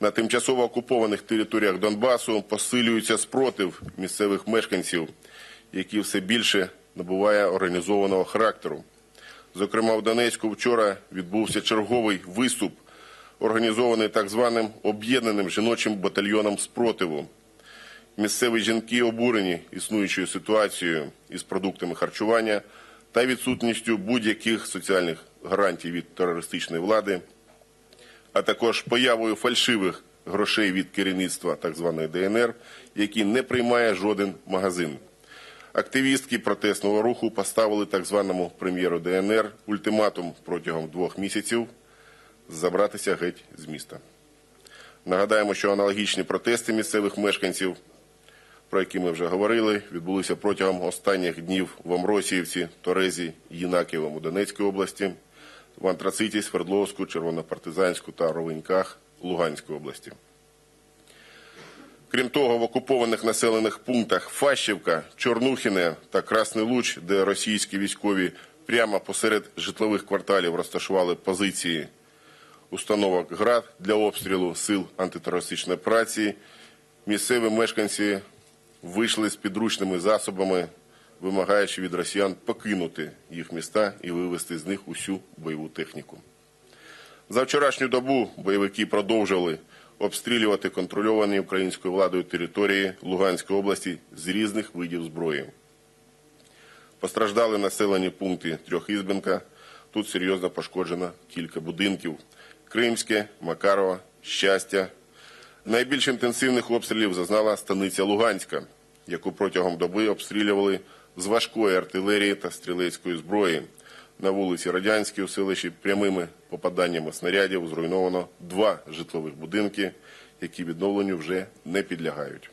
На тимчасово окупованих територіях Донбасу посилюється спротив місцевих мешканців, який все більше набуває організованого характеру. Зокрема, в Донецьку вчора відбувся черговий виступ, організований так званим об'єднаним жіночим батальйоном спротиву. Місцеві жінки обурені існуючою ситуацією із продуктами харчування та відсутністю будь-яких соціальних гарантій від терористичної влади, а також появою фальшивих грошей від керівництва так званої ДНР, які не приймає жоден магазин. Активістки протестного руху поставили так званому прем'єру ДНР ультиматум протягом двох місяців забратися геть з міста. Нагадаємо, що аналогічні протести місцевих мешканців, про які ми вже говорили, відбулися протягом останніх днів в Амросіївці, Торезі, Єнаківому Донецькій області, в Антрациті, Свердловську, Червонопартизанську та Ровеньках Луганської області. Крім того, в окупованих населених пунктах Фащівка, Чорнухіне та Красний Луч, де російські військові прямо посеред житлових кварталів розташували позиції установок ГРАД для обстрілу сил антитерористичної операції, місцеві мешканці вийшли з підручними засобами, вимагаючи від росіян покинути їх міста і вивезти з них усю бойову техніку. За вчорашню добу бойовики продовжили обстрілювати контрольовані українською владою території Луганської області з різних видів зброї. Постраждали населені пункти Трьохізбенка. Тут серйозно пошкоджено кілька будинків: Кримське, Макарова, Щастя. Найбільш інтенсивних обстрілів зазнала станиця Луганська, яку протягом доби обстрілювали з важкої артилерії та стрілецької зброї. На вулиці Радянській у селищі прямими попаданнями снарядів зруйновано два житлових будинки, які відновленню вже не підлягають.